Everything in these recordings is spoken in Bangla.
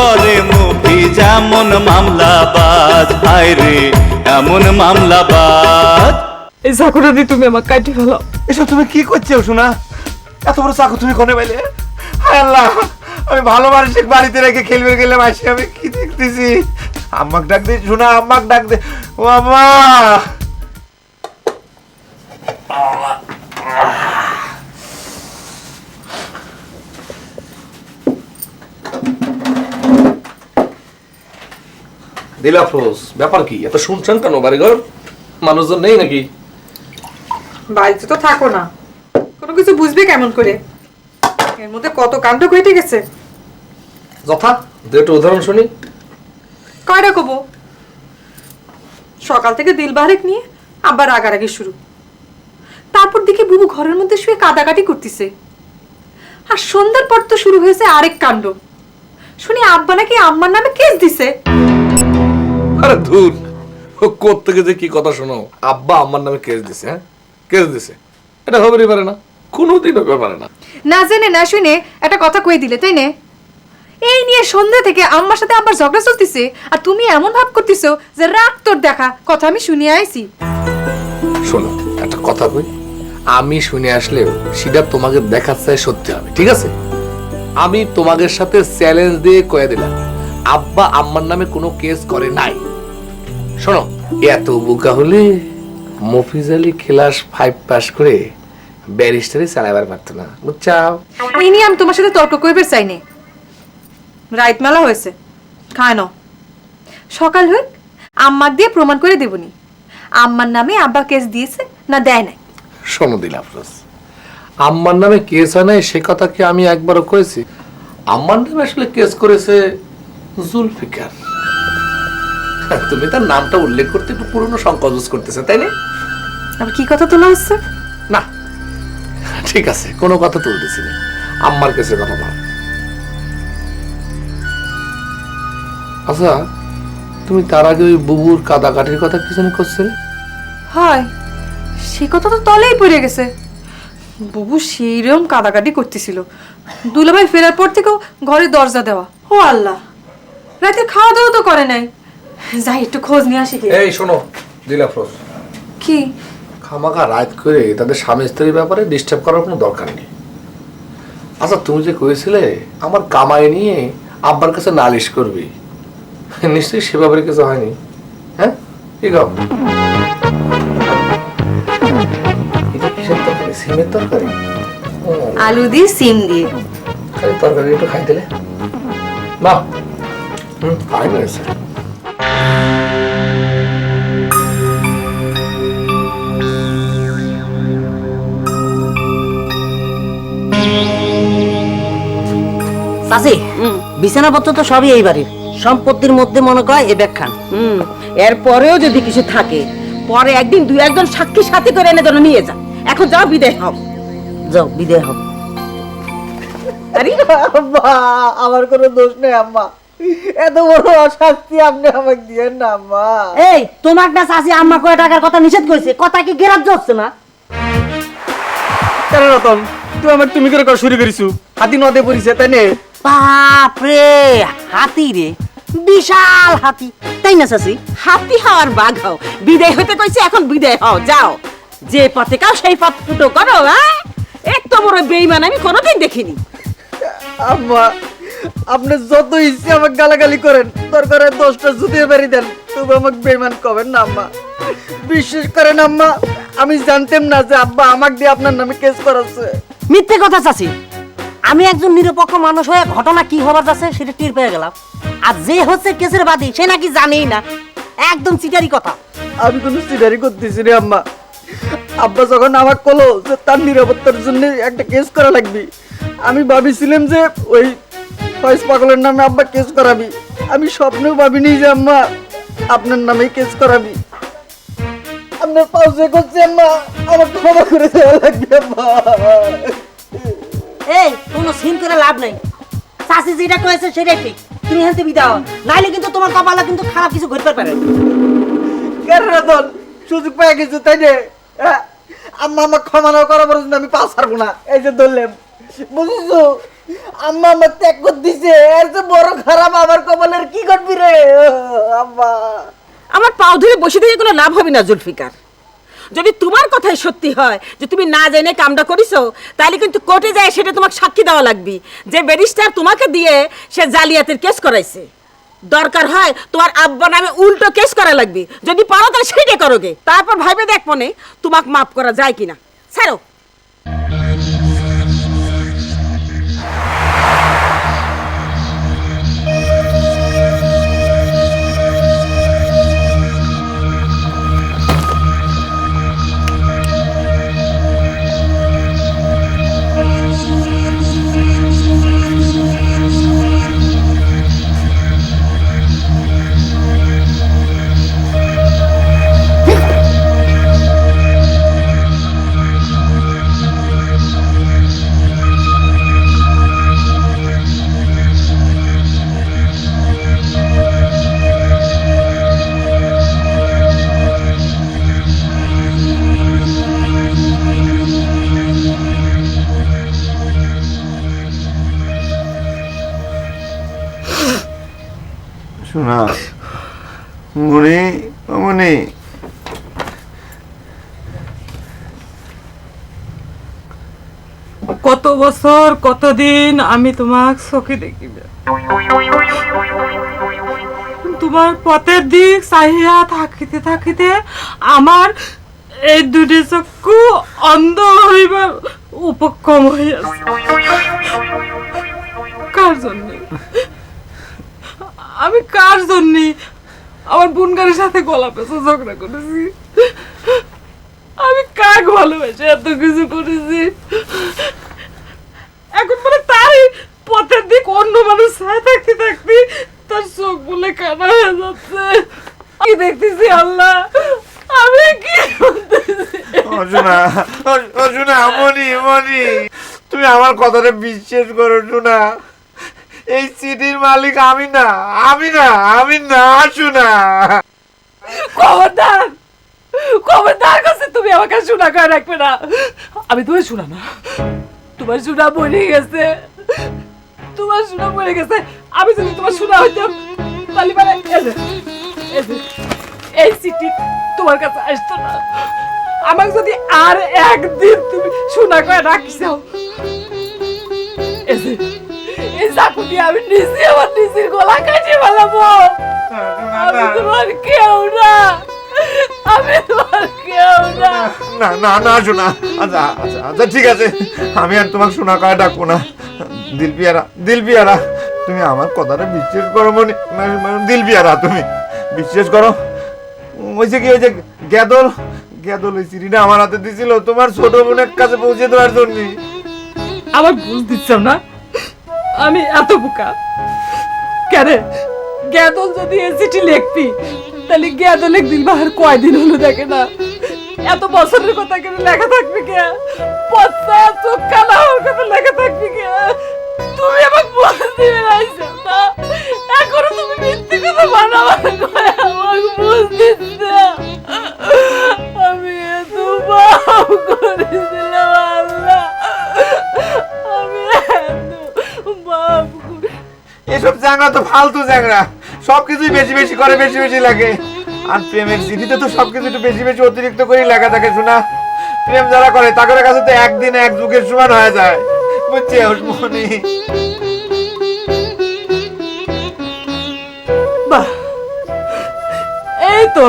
করে মুভি যেমন মামলাবাজ। হায় রে এমন মামলাবাজ। এই চাকুটা দিয়ে তুমি আমার কাটি ফেলো। এসব তুমি কি করছ শোনা এত বড় চাকু তুমি কোনে পাইলে? হায় আল্লাহ আমি ভালো মানুষের বাড়িতে রেখে খেলবে গেলাম আসি আমি কি দেখতেছি? আম্মাক ডাক দে শোনা আম্মাক ডাক দে। ও আম্মা! ব্যাপার কি? এত শুনছেন কেন বাড়িঘর? মানুষজন নেই নাকি? বাড়িতে তো থাকো না। কোনো কিছু বুঝবে কেমন করে? এর মধ্যে কত কাণ্ড ঘটে গেছে। যথা উদাহরণ শুনি। কয়টা কবো? সকাল থেকে দিল বারেক নিয়ে আবার রাগারাগি শুরু। তারপর দেখি বুবু ঘরের মধ্যে শুয়ে কাদাকাটি করতেছে। আর সন্ধ্যার পর তো শুরু হয়েছে আরেক কাণ্ড। শুনি আব্বা নাকি আম্মার নামে কেস দিছে। আরে ধুর ও কোত্থেকে যে কি কথা শোনো? আব্বা আমার নামে কেস দিছে হ্যাঁ? কেস দিছে। এটা হবেই পারে না কোনোদিন হবে পারে না। না জেনে না শুনে একটা কথা কয়ে দিলে তাই না? এই নিয়ে সন্ধ্যা থেকে আম্মার সাথে আবার ঝগড়া চলতেছে আর তুমি এমন ভাব করতেছো যে রাগ তোর দেখা। কথা আমি শুনিয়ে আইছি। শোনো একটা কথা কই। আমি শুনে আসলেও সেটা তোমাকে দেখার চাই সত্যি হবে ঠিক আছে? আমি তোমাদের সাথে চ্যালেঞ্জ দিয়ে কয়ে দিলাম। আব্বা আম্মার নামে কোনো কেস করে নাই। শোনো এত বোকা হলে Mofiz Ali class five pass করে ব্যারিস্টারি চালাবার পারতো না। বুঝছাও? এই নিয়ে আমি তোমার সাথে তর্ক করবে চাই নে। রাইত মেলা হয়েছে। খায় নাও। সকাল হোক আম্মার দিয়ে প্রমাণ করে দেবনি আম্মার নামে আব্বা কেস দিয়েছে না দেয় নাই? শোনো দিলাম রোজ আম্মার নামে কেস হয় নাই সে কথা কি আমি একবারও কয়েছি আম্মার নামে আসলে কেস করেছে জুলফিকার। তুমি তার নামটা উল্লেখ করতে একটু পুরনো সংকোচ করতেছে তাই না? আবার কি কথা তোলা হচ্ছে? না ঠিক আছে কোনো কথা তুলতেছি না। আম্মার কেসের কথা না আচ্ছা তুমি তার আগে ওই বুবুর কাদাকাঠির কথা কি জানি করছিলে হয় সে কথা তো তলেই পড়ে গেছে। বুবু সেইরকম কাদাকাটি করতেছিল। দুলাভাই ফেরার পর থেকেও ঘরে দরজা দেওয়া। ও আল্লাহ। রাতে খাওয়া দাওয়া তো করে নাই। যাই একটু খোঁজ নিয়ে আসি গিয়ে। এই শোনো দিলা ফ্রোজ কি? খামাখা রাত করে তাদের স্বামী স্ত্রীর ব্যাপারে ডিস্টার্ব করার কোনো দরকার নেই। আচ্ছা তুমি যে কয়েছিলে আমার কামাই নিয়ে আব্বার কাছে নালিশ করবি। নিশ্চয়ই সে ব্যাপারে কিছু হয়নি। হ্যাঁ? কি গাও এটা কিসের তরকারি? সিমের তরকারি? আলু দিয়ে সিম দিয়ে। তরকারি একটু খাই দিলে। বাহ খাই চাচি বিছানাপত্র তো সবই এই বাড়ির। সম্পত্তির মধ্যে মনে কয় এ ব্যাখ্যান। হুম। এরপরেও যদি কিছু থাকে পরে একদিন দুই একজন সাক্ষী সাথী করে এনে যেন নিয়ে যা। এখন যাও বিদায় হও। যাও বিদায় হোক আরে আম্মা আমার কোনো দোষ নেই আম্মা। এত বড় অশান্তি আপনি আমাকে দিয়েন না আম্মা। এই তোমার না চাচি আম্মা কয় টাকার কথা নিষেধ করেছে কথা কি গেরাজ্য হচ্ছে না? কেন রতন তুই আমার তুমি করে শুরু করিছু? হাতি নদে পড়িছে তাই নে? বাপ রে হাতি রে বিশাল হাতি। তাই না চাচি? হাতি হওয়ার বাঘ হও। বিদায় হতে কইছে এখন বিদায় হও যাও। যে পথে কাও সেই পথ ফুটো করো হ্যাঁ? এত বড় বেইমান আমি কোনোদিন দেখিনি। আম্মা আপনি যত ইচ্ছে আমাকে গালাগালি করেন দরকার দশটা জুতিয়ে বাড়ি দেন। তবু আমাকে বেমান কবেন না আম্মা। বিশ্বাস করেন আম্মা আমি জানতাম না যে আব্বা আমাকে দিয়ে আপনার নামে কেস করাচ্ছে। মিথ্যে কথা চাচি। আমি একজন নিরপেক্ষ মানুষ হয়ে ঘটনা কি হবার যাচ্ছে সেটা টের পেয়ে গেলাম। আর যে হচ্ছে কেসের বাদী সে নাকি জানেই না। একদম চিটারি কথা। আমি কোনো সিডারি করতেছি রে আম্মা। আব্বা যখন আমাকে কলো যে তার নিরাপত্তার জন্য একটা কেস করা লাগবে আমি ভাবিছিলাম যে ওই ফয়েজ পাগলের নামে আব্বা কেস করাবি। আমি স্বপ্নেও ভাবিনি যে আম্মা আপনার নামেই কেস করাবি। আপনার পাশে করছি আম্মা আমার ক্ষমা করে দেওয়া লাগবে আম্মা। এই কোনো সিন করে লাভ নাই। চাষি যেটা কয়েছে সেটাই ঠিক তুমি হেলতে বিদাও নাইলে কিন্তু তোমার কপালে কিন্তু খারাপ কিছু ঘটতে পারে। কেন রতন সুযোগ পেয়ে গেছো তাই হ্যাঁ? আম্মা আমার ক্ষমা না করা পর্যন্ত আমি পাস পারব না। এই যে ধরলাম বুঝেছ? আম্মা আমার ত্যাগ বড় খারাপ, আমার কি রে? আম্মা আমার পাও ধরে বসে থেকে কোনো লাভ হবে না, জুলফিকার। যদি তোমার কথাই সত্যি হয় যে তুমি না জেনে কামটা করিছো, তাহলে কিন্তু কোর্টে যায় সেটা তোমাকে সাক্ষী দেওয়া লাগবে। যে ব্যারিস্টার তোমাকে দিয়ে সে জালিয়াতের কেস করাইছে। দরকার হয় তোমার আব্বা নামে উল্টো কেস করা লাগবে। যদি পারো তাহলে সেইটা করোগে। তারপর ভাইবে দেখ মনে, তোমাকে মাফ করা যায় কিনা। ছাড়ো। বছর, কতদিন আমি তোমাক চোখে দেখিবে? তোমার পথের দিক চাহিয়া থাকিতে থাকিতে আমার এই দুটি চক্ষু অন্ধ হইবার উপক্রম হইয়াছে। কার জন্য? আমি কার জন্য আমার বোনগারের সাথে গলা পেঁচা ঝগড়া করেছি? আমি কাক ভালোবেসে এত কিছু করেছি? এখন বলে তাই পথের দিক অন্য মানুষ ছায়া থাকতে থাকতে তার চোখ বলে কানা হয়ে যাচ্ছে। কি দেখতেছি আল্লাহ। আমি কি? অর্জুনা অর্জুনা মনি মনি তুমি আমার কথাটা বিশ্বাস করো শোনা এই সিটির মালিক আমি না আমি না আমি না শোনা খবরদার খবরদার কাছে তুমি আমাকে শোনা করে রাখবে না। আমি তুমি শোনা না। তোমার শোনা মরে গেছে। তোমার শোনা মরে গেছে। আমি যদি তোমার শোনা হইতাম তাহলে মানে এই সিটি তোমার কাছে আসতো না। আমাকে যদি আর একদিন তুমি শোনা করে যে, এই চাকু দিয়ে আমি নিজে আমার নিজের গলা কাটিয়ে ফেলাবো। আমি তোমার কেউ না। আমি তোমার কেউ না। না না না শোনা। আচ্ছা আচ্ছা আচ্ছা ঠিক আছে। আমি আর তোমাকে শোনা করা ডাকবো না। দিলপিয়ারা দিলপিয়ারা তুমি আমার কথাটা বিশ্বাস করো মনে দিলপিয়ারা তুমি। বিশ্বাস করো। ওই যে কি ওই যে গ্যাদল গ্যাদল ওই চিঠিটা আমার হাতে দিছিল তোমার ছোট বোনের কাছে পৌঁছে দেওয়ার জন্য। আমার বুঝ দিচ্ছাম না। আমি এত বোকা। কেন গ্যাদল যদি এ চিঠি লিখবি তাহলে গ্যাদল একদিন বাহার কয়দিন হলো দেখে না। এত বছরের কথা কেন লেখা থাকবে কে পচা চোখ কালা হওয়ার কথা লেখা থাকবে কে তুমি আমাকে বুঝ দিবে না এখনও তুমি মিথ্যে কথা বানাবার করে আমাকে বুঝ দিচ্ছে আমি এত পাপ করেছিলাম, আল্লাহ। এসব চ্যাংরা তো ফালতু চ্যাংরা সব কিছুই বেশি বেশি করে, বেশি বেশি লাগে। আর প্রেমের চিঠিতে তো সব কিছু একটু বেশি বেশি অতিরিক্ত করেই লেখা থাকে, শোনা। প্রেম যারা করে, তাদের কাছে তো একদিন এক যুগের সমান হয়ে যায়। বুঝছি মনি এই তো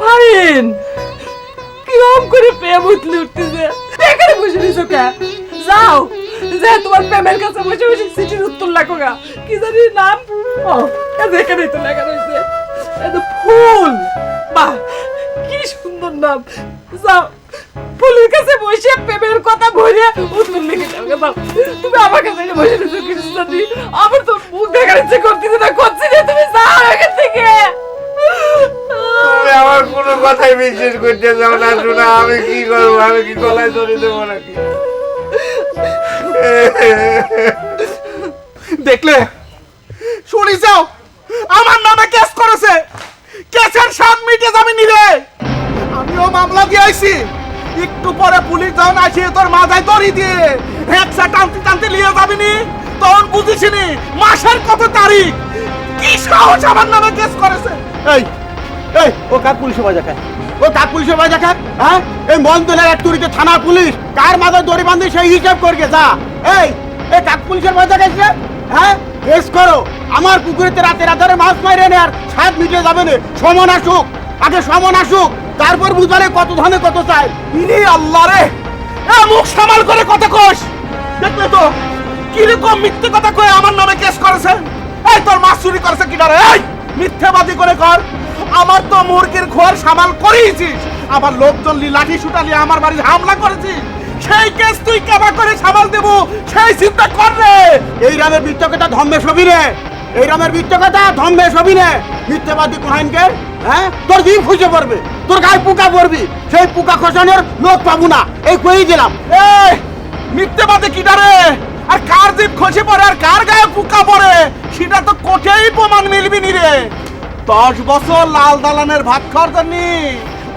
ফাইন কিরম করে প্রেম উঠলে উঠতেছে? এখানে বসে নিছো যাও, যে তোমার প্রেমের কাছে বসে বসে চিঠির উত্তর লেখো গা। কি জানি নাম? ও এই যে এখানে তো লেখা রয়েছে। ফুল। বাহ কি সুন্দর নাম। যাও ফুলের কাছে বসে প্রেমের কথা ভরে উত্তর লিখে যাও তুমি আমার কাছে বসে নিছো কৃষ্ণাদি। আমার তো মুখ দেখার ইচ্ছে করতেছে না করছি না তুমি যাও এখান থেকে। তুমি আমার কোনো কথাই বিশ্বাস করতে যাও না শোনা আমি কি করব? আমি কি গলায় ধরে দেবো নাকি? দেখলে? শুনি যাও। আমার নামে কেস করেছে। কেসের সাত মিটে যাবে নিলে আমিও মামলা দিয়ে আইছি। একটু পরে পুলিশ যখন আসিয়ে তোর মাথায় দড়ি দিয়ে হ্যাকসা টানতে টানতে নিয়ে যাবিনি? তখন বুঝিসনি, মাসের কত তারিখ? কি সাহস আমার নামে কেস করেছে? এই এই, ও কাক পুলিশে বাজা ও কাক পুলিশে বাজা খায় হ্যাঁ? এই মন মন্দলের এক তুরিতে থানা পুলিশ কার মাথায় দড়ি বাঁধে সেই হিসাব করবে, যা। এই এই কাক পুলিশের বাজা খাইছে হ্যাঁ? কেস করো। আমার পুকুরেতে রাতে রাতে মাছ মাইরে নে আর সাত মিটে যাবে না। সমন আসুক, আগে সমন আসুক, তারপর বুঝবারে কত ধানে কত চায় ইনি আল্লাহ রে! মুখ সামাল করে কত কোষ দেখলে তো, কীরকম মিথ্যে কথা কয়ে আমার নামে কেস করেছে? এই তোর মাছ চুরি করেছে কিনা রে এই মিথ্যেবাদী করে কর। আমার তো মুরগির খোয়ার সামাল করিয়েছিস আবার লোকজন লাঠি সুটালি আমার বাড়ি হামলা করেছিস। সেই কেস তুই কেবা করে সামাল দেব, সেই চিন্তা কর রে। এই রামের বিত্তকতা ধম্মে সবি রে এই রামের বিত্তকতা ধম্মে সবি রে মিথ্যেবাদী কোহাইনকে হ্যাঁ? তোর জীব খুঁজে পড়বে, তোর গায়ে পোকা পড়বি, সেই পোকা খসানোর লোক পাবো না। এই কই দিলাম এই, মিথ্যেবাদী কিনা রে? আর কার জীব খসে পড়ে, আর কার গায়ে পোকা পড়ে? সেটা তো কোটেই প্রমাণ মিলবি নি রে। দশ বছর লাল দালানের ভাত খাওয়ার জন্য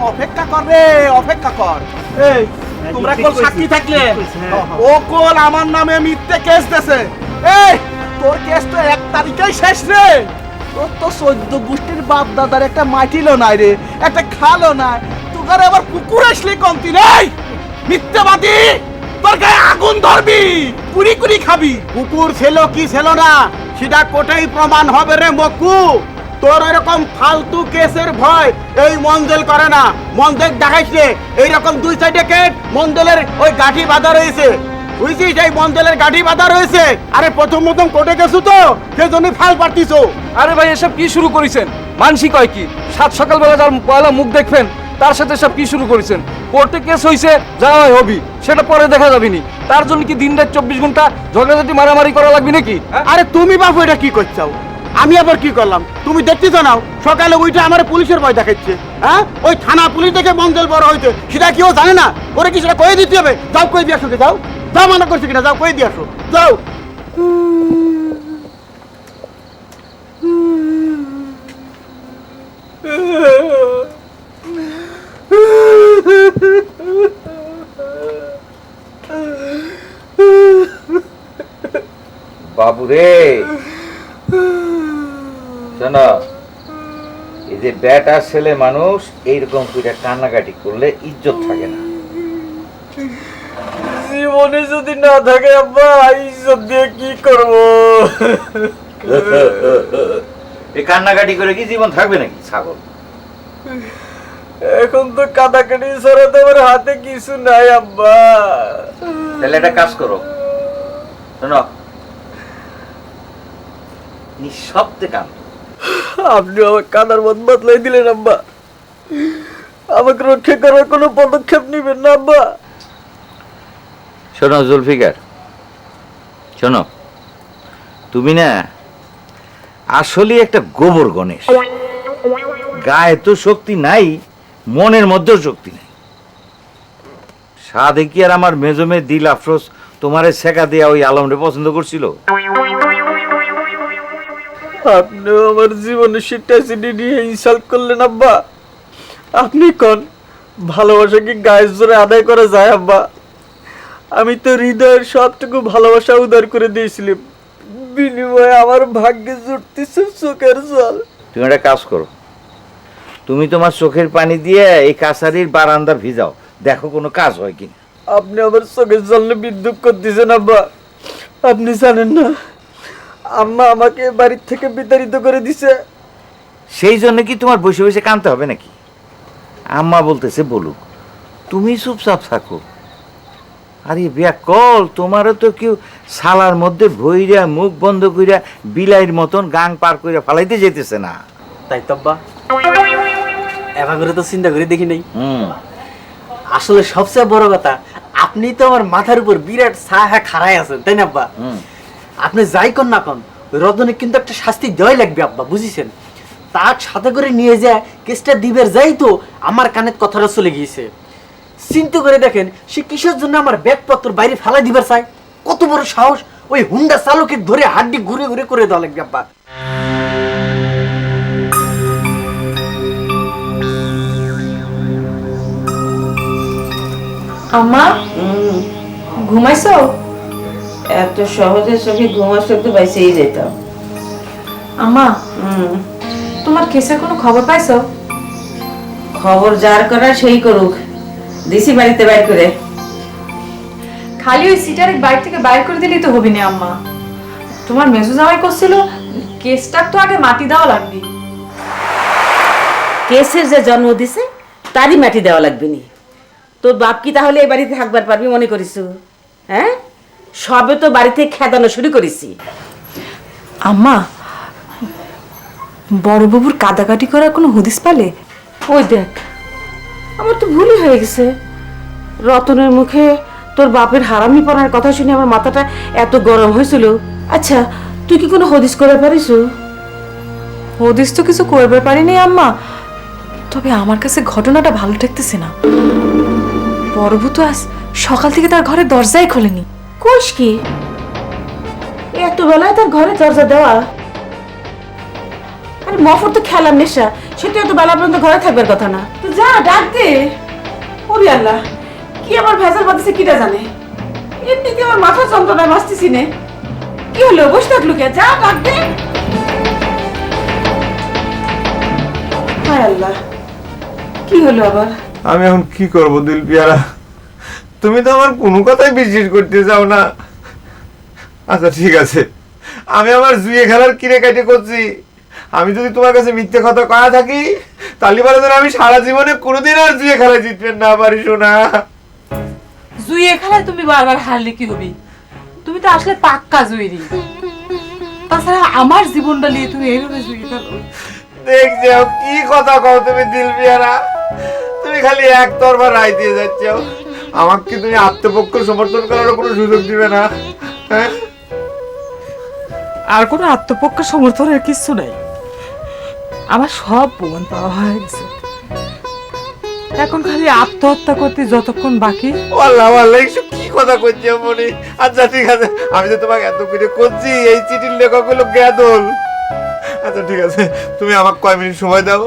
অপেক্ষা কর রে, অপেক্ষা কর। এই তোমরা কোল সাক্ষী থাকলে। ও কোল আমার নামে মিথ্যে কেস দেছে এই তোর কেস তো এক তারিখেই শেষ রে। তোর তো চোদ্দ গোষ্ঠীর বাপ দাদার একটা মাটিলো নাই রে একটা খালো নাই। তোকার আবার কুকুর আসলে কমতি নেই মিথ্যাবাদী তোর গায়ে আগুন ধরবি কুড়ি কুড়ি খাবি। কুকুর ছিল কি ছিল না সেটা কোটাই প্রমাণ হবে রে মকু। তোর এরকম ফালতু কেসের ভয় এই মঞ্জেল করে না। মঞ্জেল দেখাইছে এইরকম দুই সাইডে কেট মঞ্জেলের ওই গাঠি বাঁধা রয়েছে? বুঝছিস এই মঞ্জেলের গাঠি বাঁধা রয়েছে। আরে প্রথম প্রথম কোর্টে গেছো তো সেজন্য ফাল পারতিছো। আরে ভাই এসব কি শুরু করেছেন? মানসি কয় কি? সাত সকালবেলা যার পয়লা মুখ দেখবেন তার সাথে সব কি শুরু করেছেন? কোর্টে কেস হয়েছে যা হয় হবি সেটা পরে দেখা যাবে নি তার জন্য কি দিন রাত চব্বিশ ঘণ্টা ঝগড়াঝাটি মারামারি করা লাগবে নাকি? আরে তুমি বাপু এটা কি করছাও? আমি আবার কি করলাম? তুমি দেখতেছ নাও সকালে ওইটা আমার পুলিশের ভয় দেখাচ্ছে। হ্যাঁ? ওই থানা পুলিশ দেখে মঞ্জল বড় হয়েছে। সেটা কেউ জানে না? ওরে কি সেটা কয়ে দিতে হবে? যাও, কয়ে দিয়ে আসো যাও। যাও, মানা করছে কিনা? যাও, কয়ে দিয়ে আসো। যাও। বাবু এই যে বেটা ছেলে মানুষ এইরকম করে কান্নাকাটি করলে ইজ্জত থাকে না। জীবনে যদি না থাকে আব্বা ইজ্জত দিয়ে কি করব? এই কান্নাকাটি করে কি জীবন থাকবে নাকি ছাগল? এখন তো কাদাকাটি ছাড়া তো আমার হাতে কিছু নাই আব্বা। তাহলে একটা কাজ করো। শোনো নিঃশব্দে কান আপনি আমার কাদার মত বদলাই দিলেন, আব্বা। আমাকে রক্ষা করার কোনো পদক্ষেপ নেবেন না, আব্বা। শোনো, জুলফিকার। শোনো, তুমি না আসলে একটা গোবর গণেশ। গায়ে তো শক্তি নাই, মনের মধ্যেও শক্তি নাই। সাদে কি আর আমার মেজমে দিল আফরোজ তোমারে শেখা দিয়া ওই আলমরে পছন্দ করছিল? আপনিও আমার জীবনে সিটা সিটি নিয়ে ইনসাল্ট করলেন আব্বা। আপনি কোন? ভালোবাসা কি গায়ের জোরে আদায় করা যায় আব্বা? আমি তো হৃদয়ের সবটুকু ভালোবাসা উদার করে দিয়েছিলাম। বিনিময়ে আমার ভাগ্যে জুটতেছে চোখের জল। তুমি একটা কাজ করো। তুমি তোমার চোখের পানি দিয়ে এই কাছারির বারান্দা ভিজাও। দেখো কোনো কাজ হয় কিনা। আপনি আমার চোখের জলে বিদ্যুৎ করতেছেন আব্বা। আপনি জানেন না আম্মা আমাকে বাড়ির থেকে বিতাড়িত করে দিছে। সেই জন্য কি তোমার বসে বসে কানতে হবে নাকি? আম্মা বলতেছে বলুক তুমি চুপচাপ থাকো। আরে কল তোমারও তো কেউ সালার মধ্যে ভইরা মুখ বন্ধ কইরা বিলাইয়ের মতন গাং পার কইরা ফালাইতে যেতেছে না। তাই তো আব্বা। এবার করে তো চিন্তা করে দেখি নাই। হুম। আসলে সবচেয়ে বড় কথা আপনি তো আমার মাথার উপর বিরাট ছায়া খাড়াই আছেন তাই না আব্বা? হুম। আপনি যাই কর না কন রদনে কিন্তু একটা শাস্তি দেওয়াই লাগবে আব্বা বুঝিছেন? তার সাথে করে নিয়ে যায় কেসটা দিবের যাই তো আমার কানে কথাটা চলে গিয়েছে। চিন্তা করে দেখেন সে কিসের জন্য আমার ব্যাগপত্র বাইরে ফেলাই দিবার চাই কত বড় সাহস ওই হুন্ডা চালকের ধরে হাড্ডি ঘুরে ঘুরে করে দেওয়া লাগবে আব্বা। আম্মা ঘুমাইছো? এত সহজে চোখে ঘুমার চোখে বাইসেই যেতাম। আম্মা তোমার কেসের কোনো খবর পাইছো? খবর যার করা সেই করুক। দিছি বাড়িতে বাইর করে। খালি ওই সিটারে বাইর থেকে বাইর করে দিলেই তো হবি না আম্মা। তোমার মেসু জামাই করছিল কেসটার তো আগে মাটি দেওয়া লাগবে। কেসের যে জন্ম দিছে তারই মাটি দেওয়া লাগবে নি। তোর বাপ কি তাহলে এই বাড়িতে থাকবার পারবি মনে করিস? হ্যাঁ? সবে তো বাড়িতে খেদানো শুরু করেছি। আম্মা বড় বাবুর কাদাকাটি করার কোনো হদিস পালে? ওই দেখ আমার তো ভুলই হয়ে গেছে। রতনের মুখে তোর বাপের হারামি পড়ার কথা শুনে আমার মাথাটা এত গরম হয়েছিল। আচ্ছা তুই কি কোনো হদিস করে পারিস? হদিস তো কিছু করবে পারিনি আম্মা। তবে আমার কাছে ঘটনাটা ভালো ঠেকতেছে না। বড়বু তো আজ সকাল থেকে তার ঘরের দরজাই খোলেনি। কোষ কি? এত বেলায় তার ঘরে দরজা দেওয়া। আরে মফর তো খেলাম নেশা, সে তো এত বেলা পর্যন্ত ঘরে থাকবার কথা না। তো যা, ডাক দে। ওরে আল্লাহ, কি আমার ভেজাল বাঁধছে কিটা জানে? এমনিতে আমার মাথা যন্ত্রণায় বাঁচতেছি নে। কি হলো, বসে থাকল কে? যা, ডাক দে। হায় আল্লাহ, কি হলো আবার? আমি এখন কি করব দিল পিয়ারা? তুমি তো আমার কোনো কথাই বিশ্বাস করতে চাও না। আচ্ছা ঠিক আছে। আমি আমার জুয়ে খেলার কিনে কাটে করছি। আমি যদি তোমার কাছে মিথ্যে কথা কয়া থাকি তাহলে বলে আমি সারা জীবনে কোনোদিন আর জুয়ে খেলায় জিতবেন না পারি শোনা জুইয়ে খেলায় তুমি বারবার হারলে কি হবি? তুমি তো আসলে পাক্কা জুইরি তাছাড়া আমার জীবনটা নিয়ে তুমি এইভাবে জুইয়ে খেলো। দেখ যাও কি কথা কও তুমি দিল পিয়ারা তুমি খালি একতরফা রায় দিয়ে যাচ্ছ। আমাকে তুমি আত্মপক্ষ সমর্থন করার কোনো সুযোগ দিবে না হ্যাঁ? আর কোনো আত্মপক্ষ সমর্থনের কিছু নাই। আমার সব প্রমাণ পাওয়া হয়ে গেছে। এখন খালি আত্মহত্যা করতে যতক্ষণ বাকি। আল্লাহ আল্লাহ এইসব কি কথা করছি মনি? আচ্ছা ঠিক আছে আমি তো তোমাকে এত করে করছি এই চিঠির লেখক হলো গ্যাদল। আচ্ছা ঠিক আছে তুমি আমাকে কয় মিনিট সময় দাও।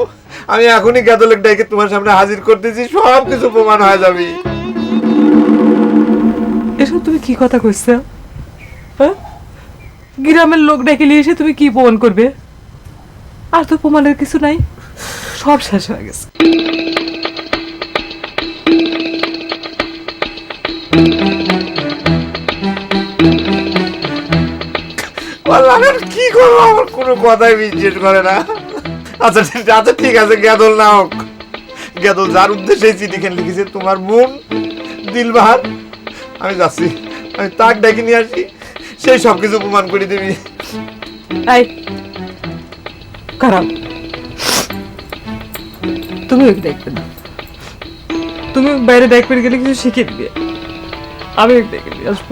আমি এখনই গ্যাদলের ডাইকে তোমার সামনে হাজির করতেছি সব কিছু প্রমাণ হয়ে যাবে। এসব তুমি কি কথা কইছো? হ্যাঁ? গ্রামের লোক ডেকে নিয়ে এসে তুমি কি প্রমাণ করবে? আর তো প্রমাণের কিছু নাই, সব শেষ হয়ে গেছে। কি করব? আমার কোনো কথাই বিশ্বাস করে না। আচ্ছা আচ্ছা ঠিক আছে গ্যাদল না হোক গ্যাদল যার উদ্দেশ্যে চিঠিখান লিখেছে, তোমার মন, দিলবাহার। আমি যাচ্ছি। আমি তাক ডেকে নিয়ে আসি। সেই সব কিছু প্রমাণ করে দিবি। খারাপ তুমি ওকে দেখবে না। তুমি বাইরে দেখবে গেলে কিছু শিখে দিবে। আমি ওকে দেখে নিয়ে আসব।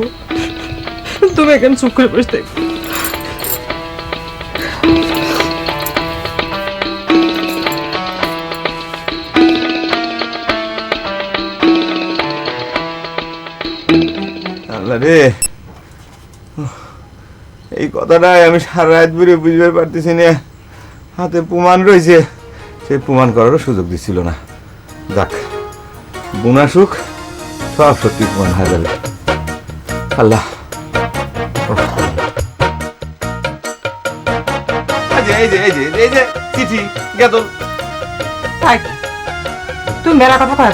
তুমি এখানে চুপ করে বসে দেখবে আল্লাহ রে। এই কথাটাই আমি সারা রাত বেরিয়ে বুঝতে পারতেছি না। হাতে প্রমাণ রয়েছে। সেই প্রমাণ করারও সুযোগ দিচ্ছিল না। যাক, বুনা সুখ, সব সত্যি প্রমাণ হয়ে যাবে আল্লাহ। এই যে এই যে এই যে চিঠি গেতল তুমি মেলা কথা কয়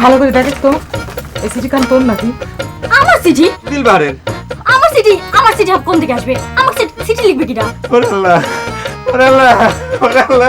ভালো করে দেখিস তো। এই সিটি কান তোর নাকি? আমার সিটি? দিলবারের। আমার সিটি? আমার সিটি আপ কোন দিকে আসবে? আমার সিটি লিখবে কিনা? ওরে আল্লাহ ওরে আল্লাহ ওরে আল্লাহ